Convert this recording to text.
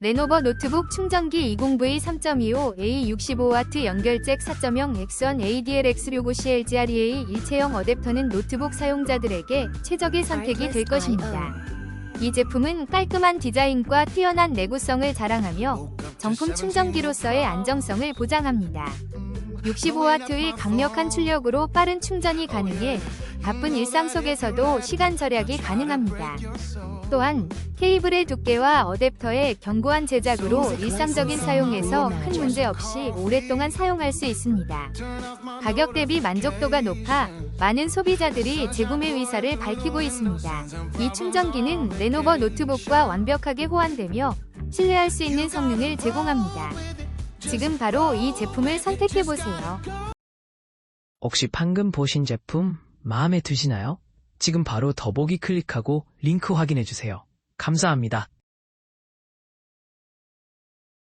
레노버 노트북 충전기 20V 3.25 A 65W 연결잭 4.0 엑선 ADLX65 CLGREA 일체형 어댑터는 노트북 사용자들에게 최적의 선택이 될 것입니다. 이 제품은 깔끔한 디자인과 뛰어난 내구성을 자랑하며 정품 충전기로서의 안정성을 보장합니다. 65W의 강력한 출력으로 빠른 충전이 가능해 바쁜 일상 속에서도 시간 절약이 가능합니다. 또한 케이블의 두께와 어댑터의 견고한 제작으로 일상적인 사용에서 큰 문제 없이 오랫동안 사용할 수 있습니다. 가격 대비 만족도가 높아 많은 소비자들이 재구매 의사를 밝히고 있습니다. 이 충전기는 레노버 노트북과 완벽하게 호환되며 신뢰할 수 있는 성능을 제공합니다. 지금 바로 이 제품을 선택해보세요. 혹시 방금 보신 제품 마음에 드시나요? 지금 바로 더보기 클릭하고 링크 확인해주세요. 감사합니다.